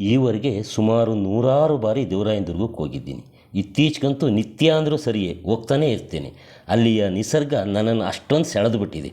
ಈವರೆಗೆ ಸುಮಾರು ನೂರಾರು ಬಾರಿ ದೇವರಾಯನದುರ್ಗಕ್ಕೆ ಹೋಗಿದ್ದೀನಿ. ಇತ್ತೀಚೆಗಂತೂ ನಿತ್ಯ ಅಂದರೂ ಸರಿಯೇ, ಹೋಗ್ತಾನೇ ಇರ್ತೇನೆ. ಅಲ್ಲಿಯ ನಿಸರ್ಗ ನನ್ನನ್ನು ಅಷ್ಟೊಂದು ಸೆಳೆದು ಬಿಟ್ಟಿದೆ.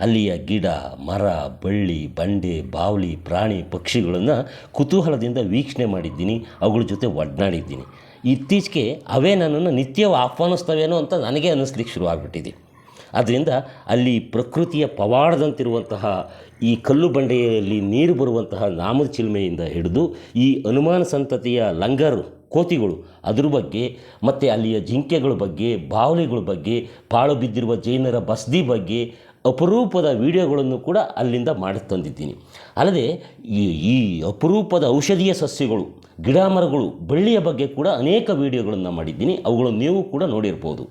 ಅಲ್ಲಿಯ ಗಿಡ, ಮರ, ಬಳ್ಳಿ, ಬಂಡೆ, ಬಾವಲಿ, ಪ್ರಾಣಿ, ಪಕ್ಷಿಗಳನ್ನು ಕುತೂಹಲದಿಂದ ವೀಕ್ಷಣೆ ಮಾಡಿದ್ದೀನಿ. ಅವುಗಳ ಜೊತೆ ಒಡನಾಡಿದ್ದೀನಿ. ಇತ್ತೀಚೆಗೆ ಅವೇ ನನ್ನನ್ನು ನಿತ್ಯವೂ ಆಹ್ವಾನಿಸ್ತವೇನೋ ಅಂತ ನನಗೆ ಅನ್ನಿಸ್ಲಿಕ್ಕೆ ಶುರುವಾಗ್ಬಿಟ್ಟಿದೆ. ಆದ್ದರಿಂದ ಅಲ್ಲಿ ಪ್ರಕೃತಿಯ ಪವಾಡದಂತಿರುವಂತಹ ಈ ಕಲ್ಲು ಬಂಡೆಯಲ್ಲಿ ನೀರು ಬರುವಂತಹ ನಾಮದ ಚಿಲ್ಮೆಯಿಂದ ಹಿಡಿದು ಈ ಅನುಮಾನ ಸಂತತಿಯ ಲಂಗರು ಕೋತಿಗಳು ಅದರ ಬಗ್ಗೆ ಮತ್ತು ಅಲ್ಲಿಯ ಜಿಂಕೆಗಳ ಬಗ್ಗೆ, ಬಾವಲಿಗಳ ಬಗ್ಗೆ, ಪಾಳು ಬಿದ್ದಿರುವ ಜೈನರ ಬಸದಿ ಬಗ್ಗೆ ಅಪರೂಪದ ವಿಡಿಯೋಗಳನ್ನು ಕೂಡ ಅಲ್ಲಿಂದ ಮಾಡಿ ತಂದಿದ್ದೀನಿ ಅಲ್ಲದೆ ಈ ಈ ಅಪರೂಪದ ಔಷಧೀಯ ಸಸ್ಯಗಳು ಗಿಡ ಮರಗಳು ಬಳ್ಳಿಯ ಬಗ್ಗೆ ಕೂಡ ಅನೇಕ ವಿಡಿಯೋಗಳನ್ನು ಮಾಡಿದ್ದೀನಿ. ಅವುಗಳನ್ನು ನೀವು ಕೂಡ ನೋಡಿರ್ಬೋದು.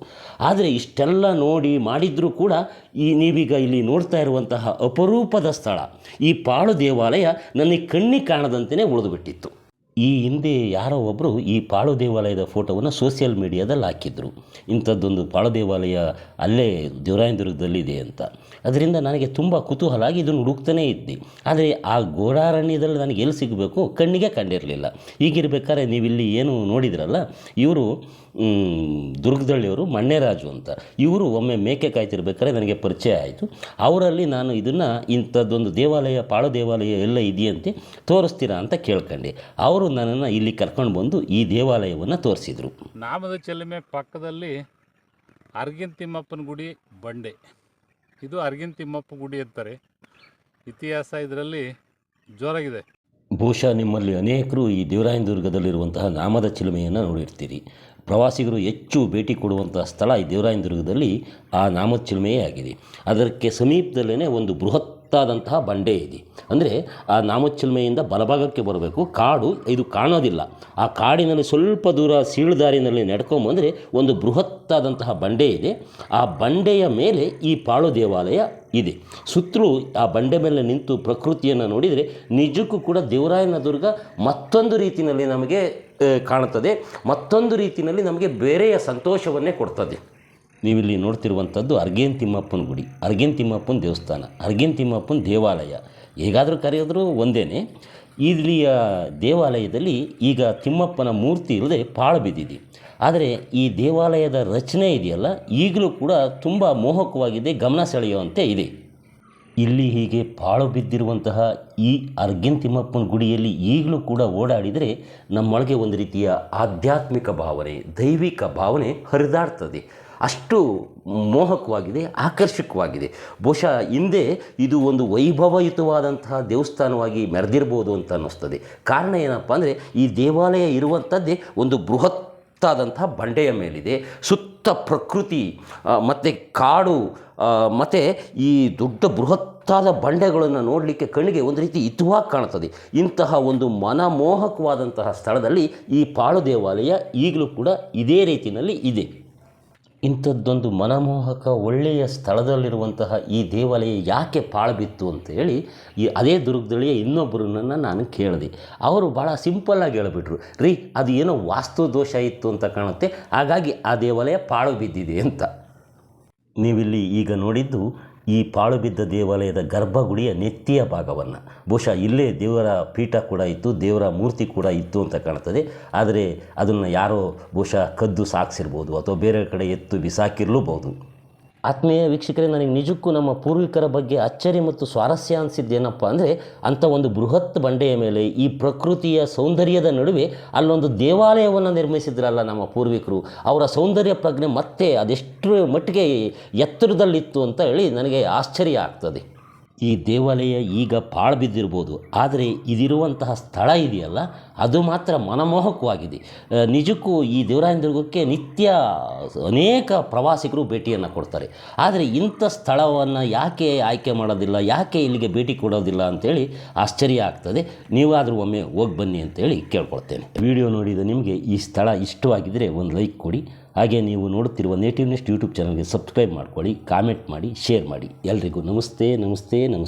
ಆದರೆ ಇಷ್ಟೆಲ್ಲ ನೋಡಿ ಮಾಡಿದರೂ ಕೂಡ ಈ ನೀವೀಗ ಇಲ್ಲಿ ನೋಡ್ತಾ ಇರುವಂತಹ ಅಪರೂಪದ ಸ್ಥಳ. ಈ ಪಾಳು ದೇವಾಲಯ ನನಗೆ ಕಣ್ಣಿ ಕಾಣದಂತೆಯೇ ಉಳಿದುಬಿಟ್ಟಿತ್ತು ಈ ಹಿಂದೆ ಯಾರೋ ಒಬ್ಬರು ಈ ಪಾಳು ದೇವಾಲಯದ ಫೋಟೋವನ್ನು ಸೋಷಿಯಲ್ ಮೀಡಿಯಾದಲ್ಲಿ ಹಾಕಿದ್ರು. ಇಂಥದ್ದೊಂದು ಪಾಳು ದೇವಾಲಯ ಅಲ್ಲೇ ದೇವರಾಯನದುರ್ಗದಲ್ಲಿದೆ ಅಂತ. ಅದರಿಂದ ನನಗೆ ತುಂಬ ಕುತೂಹಲ ಆಗಿ ಇದನ್ನು ಹುಡುಕ್ತಾನೇ ಇದ್ದೆ. ಆದರೆ ಆ ಗೋಡಾರಣ್ಯದಲ್ಲಿ ನನಗೆ ಎಲ್ಲಿ ಸಿಗಬೇಕು ಕಣ್ಣಿಗೆ ಕಂಡಿರಲಿಲ್ಲ. ಹೀಗಿರ್ಬೇಕಾದ್ರೆ ನೀವಿಲ್ಲಿ ಏನು ನೋಡಿದ್ರಲ್ಲ, ಇವರು ದುರ್ಗದಳ್ಳಿಯವರು ಮಣ್ಣೆರಾಜು ಅಂತ. ಇವರು ಒಮ್ಮೆ ಮೇಕೆ ಕಾಯ್ತಿರ್ಬೇಕಾದ್ರೆ ನನಗೆ ಪರಿಚಯ ಆಯಿತು. ಅವರಲ್ಲಿ ನಾನು ಇದನ್ನು ಇಂಥದ್ದೊಂದು ದೇವಾಲಯ ಪಾಳು ದೇವಾಲಯ ಎಲ್ಲ ಇದೆಯಂತೆ ತೋರಿಸ್ತೀರಾ ಅಂತ ಕೇಳ್ಕೊಂಡೆ. ಅವರು ನನ್ನನ್ನು ಇಲ್ಲಿ ಕರ್ಕೊಂಡು ಬಂದು ಈ ದೇವಾಲಯವನ್ನು ತೋರಿಸಿದರು. ನಾಮದ ಚೆಲುಮೆ ಪಕ್ಕದಲ್ಲಿ ಅರ್ಗಿನ್ ತಿಮ್ಮಪ್ಪನ ಗುಡಿ ಬಂಡೆ. ಇದು ಅರ್ಗಿನ್ ತಿಮ್ಮಪ್ಪ ಗುಡಿ ಅಂತಾರೆ. ಇತಿಹಾಸ ಇದರಲ್ಲಿ ಜೋರಾಗಿದೆ. ಬಹುಶಃ ನಿಮ್ಮಲ್ಲಿ ಅನೇಕರು ಈ ದೇವರಾಯನದುರ್ಗದಲ್ಲಿರುವಂತಹ ನಾಮದ ಚಿಲುಮೆಯನ್ನು ನೋಡಿರ್ತೀರಿ. ಪ್ರವಾಸಿಗರು ಹೆಚ್ಚು ಭೇಟಿ ಕೊಡುವಂಥ ಸ್ಥಳ ಈ ದೇವರಾಯನ ದುರ್ಗದಲ್ಲಿ ಆ ನಾಮದ ಆಗಿದೆ. ಅದಕ್ಕೆ ಸಮೀಪದಲ್ಲೇ ಒಂದು ಬೃಹತ್ತಾದಂತಹ ಬಂಡೆ ಇದೆ. ಅಂದರೆ ಆ ನಾಮಚಿಲ್ಮೆಯಿಂದ ಬಲಭಾಗಕ್ಕೆ ಬರಬೇಕು. ಕಾಡು ಇದು ಕಾಣೋದಿಲ್ಲ. ಆ ಕಾಡಿನಲ್ಲಿ ಸ್ವಲ್ಪ ದೂರ ಸೀಳುದಾರಿನಲ್ಲಿ ನಡ್ಕೊಂಬಂದರೆ ಒಂದು ಬೃಹತ್ತಾದಂತಹ ಬಂಡೆ ಇದೆ. ಆ ಬಂಡೆಯ ಮೇಲೆ ಈ ಪಾಳು ದೇವಾಲಯ ಇದೆ. ಸುತ್ತಲೂ ಆ ಬಂಡೆ ಮೇಲೆ ನಿಂತು ಪ್ರಕೃತಿಯನ್ನು ನೋಡಿದರೆ ನಿಜಕ್ಕೂ ಕೂಡ ದೇವರಾಯನ ದುರ್ಗ ಮತ್ತೊಂದು ರೀತಿಯಲ್ಲಿ ನಮಗೆ ಕಾಣುತ್ತದೆ. ಮತ್ತೊಂದು ರೀತಿಯಲ್ಲಿ ನಮಗೆ ಬೇರೆಯ ಸಂತೋಷವನ್ನೇ ಕೊಡ್ತದೆ. ನೀವಿಲ್ಲಿ ನೋಡ್ತಿರುವಂಥದ್ದು ಅರ್ಗೇನ್ ತಿಮ್ಮಪ್ಪನ ಗುಡಿ ಅರ್ಗೇನ್ ತಿಮ್ಮಪ್ಪನ ದೇವಸ್ಥಾನ ಅರ್ಗೇನ್ ತಿಮ್ಮಪ್ಪನ ದೇವಾಲಯ. ಹೇಗಾದರೂ ಕರೆಯೋದ್ರೂ ಒಂದೇ ಇಲ್ಲಿಯ ದೇವಾಲಯದಲ್ಲಿ ಈಗ ತಿಮ್ಮಪ್ಪನ ಮೂರ್ತಿ ಇಲ್ಲದೆ ಪಾಳು ಬಿದ್ದಿದೆ. ಆದರೆ ಈ ದೇವಾಲಯದ ರಚನೆ ಇದೆಯಲ್ಲ? ಈಗಲೂ ಕೂಡ ತುಂಬ ಮೋಹಕವಾಗಿದೆ, ಗಮನ ಸೆಳೆಯುವಂತೆ ಇದೆ. ಇಲ್ಲಿ ಹೀಗೆ ಪಾಳು ಬಿದ್ದಿರುವಂತಹ ಈ ಅರ್ಗಿನ್ ತಿಮ್ಮಪ್ಪನ ಗುಡಿಯಲ್ಲಿ ಈಗಲೂ ಕೂಡ ಓಡಾಡಿದರೆ ನಮ್ಮೊಳಗೆ ಒಂದು ರೀತಿಯ ಆಧ್ಯಾತ್ಮಿಕ ಭಾವನೆ, ದೈವಿಕ ಭಾವನೆ ಹರಿದಾಡ್ತದೆ. ಅಷ್ಟು ಮೋಹಕವಾಗಿದೆ, ಆಕರ್ಷಕವಾಗಿದೆ. ಬಹುಶಃ ಹಿಂದೆ ಇದು ಒಂದು ವೈಭವಯುತವಾದಂತಹ ದೇವಸ್ಥಾನವಾಗಿ ಮೆರೆದಿರ್ಬೋದು ಅಂತ ಅನ್ನಿಸ್ತದೆ. ಕಾರಣ ಏನಪ್ಪ ಅಂದರೆ ಈ ದೇವಾಲಯ ಇರುವಂಥದ್ದೇ ಒಂದು ಬೃಹತ್ ಬೃಹತ್ತಾದಂತಹ ಬಂಡೆಯ ಮೇಲಿದೆ. ಸುತ್ತ ಪ್ರಕೃತಿ ಮತ್ತು ಕಾಡು ಮತ್ತು ಈ ದೊಡ್ಡ ಬೃಹತ್ತಾದ ಬಂಡೆಗಳನ್ನು ನೋಡಲಿಕ್ಕೆ ಕಣ್ಣಿಗೆ ಒಂದು ರೀತಿ ಹಿತವಾಗಿ ಕಾಣ್ತದೆ. ಇಂತಹ ಒಂದು ಮನಮೋಹಕವಾದಂತಹ ಸ್ಥಳದಲ್ಲಿ ಈ ಪಾಳು ದೇವಾಲಯ ಈಗಲೂ ಕೂಡ ಇದೇ ರೀತಿಯಲ್ಲಿ ಇದೆ. ಇಂಥದ್ದೊಂದು ಮನಮೋಹಕ ಒಳ್ಳೆಯ ಸ್ಥಳದಲ್ಲಿರುವಂತಹ ಈ ದೇವಾಲಯ ಯಾಕೆ ಪಾಳು ಬಿತ್ತು ಅಂತೇಳಿ ಈ ಅದೇ ದುರ್ಗದಳಿಯ ಇನ್ನೊಬ್ಬರನ್ನ ನಾನು ಕೇಳಿದೆ. ಅವರು ಭಾಳ ಸಿಂಪಲ್ಲಾಗಿ ಹೇಳಿಬಿಟ್ರು, ರೀ, ಅದು ಏನೋ ವಾಸ್ತು ದೋಷ ಇತ್ತು ಅಂತ ಕಾಣುತ್ತೆ, ಹಾಗಾಗಿ ಆ ದೇವಾಲಯ ಪಾಳು ಬಿದ್ದಿದೆ ಅಂತ. ನೀವಿಲ್ಲಿ ಈಗ ನೋಡಿದ್ದು ಈ ಪಾಳುಬಿದ್ದ ದೇವಾಲಯದ ಗರ್ಭಗುಡಿಯ ನೆತ್ತಿಯ ಭಾಗವನ್ನು. ಬಹುಶಃ ಇಲ್ಲೇ ದೇವರ ಪೀಠ ಕೂಡ ಇತ್ತು, ದೇವರ ಮೂರ್ತಿ ಕೂಡ ಇತ್ತು ಅಂತ ಕಾಣ್ತದೆ ಆದರೆ ಅದನ್ನು ಯಾರೋ ಬಹುಶಃ ಕದ್ದು ಸಾಕ್ಸಿರ್ಬೋದು ಅಥವಾ ಬೇರೆ ಕಡೆ ಎತ್ತು ಬಿಸಾಕಿರ್ಲೂಬಹುದು. ಆತ್ಮೀಯ ವೀಕ್ಷಕರೇ, ನನಗೆ ನಿಜಕ್ಕೂ ನಮ್ಮ ಪೂರ್ವಿಕರ ಬಗ್ಗೆ ಅಚ್ಚರಿ ಮತ್ತು ಸ್ವಾರಸ್ಯ ಅನಿಸಿದ್ದೇನಪ್ಪ ಅಂದರೆ, ಅಂಥ ಒಂದು ಬೃಹತ್ ಬಂಡೆಯ ಮೇಲೆ ಈ ಪ್ರಕೃತಿಯ ಸೌಂದರ್ಯದ ನಡುವೆ ಅಲ್ಲೊಂದು ದೇವಾಲಯವನ್ನು ನಿರ್ಮಿಸಿದ್ರಲ್ಲ ನಮ್ಮ ಪೂರ್ವಿಕರು. ಅವರ ಸೌಂದರ್ಯ ಪ್ರಜ್ಞೆ ಮತ್ತೆ ಅದೆಷ್ಟು ಮಟ್ಟಿಗೆ ಎತ್ತರದಲ್ಲಿತ್ತು ಅಂತ ಹೇಳಿ ನನಗೆ ಆಶ್ಚರ್ಯ ಆಗ್ತದೆ. ಈ ದೇವಾಲಯ ಈಗ ಪಾಳು ಬಿದ್ದಿರ್ಬೋದು. ಆದರೆ ಇದಿರುವಂತಹ ಸ್ಥಳ ಇದೆಯಲ್ಲ, ಅದು ಮಾತ್ರ ಮನಮೋಹಕವಾಗಿದೆ. ನಿಜಕ್ಕೂ ಈ ದೇವರಾಯನದುರ್ಗಕ್ಕೆ ನಿತ್ಯ ಅನೇಕ ಪ್ರವಾಸಿಗರು ಭೇಟಿಯನ್ನು ಕೊಡ್ತಾರೆ. ಆದರೆ ಇಂಥ ಸ್ಥಳವನ್ನು ಯಾಕೆ ಆಯ್ಕೆ ಮಾಡೋದಿಲ್ಲ, ಯಾಕೆ ಇಲ್ಲಿಗೆ ಭೇಟಿ ಕೊಡೋದಿಲ್ಲ ಅಂತೇಳಿ ಆಶ್ಚರ್ಯ ಆಗ್ತದೆ. ನೀವಾದರೂ ಒಮ್ಮೆ ಹೋಗಿ ಬನ್ನಿ ಅಂತೇಳಿ ಕೇಳ್ಕೊಳ್ತೇನೆ. ವಿಡಿಯೋ ನೋಡಿದ ನಿಮಗೆ ಈ ಸ್ಥಳ ಇಷ್ಟವಾಗಿದ್ದರೆ ಒಂದು ಲೈಕ್ ಕೊಡಿ ಹಾಗೆ ನೀವು ನೋಡುತ್ತಿರುವ ನೇಟಿವ್ ನೆಸ್ಟ್ ಯೂಟ್ಯೂಬ್ ಚಾನಲ್ಗೆ ಸಬ್ಸ್ಕ್ರೈಬ್ ಮಾಡ್ಕೊಳ್ಳಿ, ಕಾಮೆಂಟ್ ಮಾಡಿ, ಶೇರ್ ಮಾಡಿ. ಎಲ್ರಿಗೂ ನಮಸ್ತೆ ನಮಸ್ತೆ ನಮಸ್ತೆ.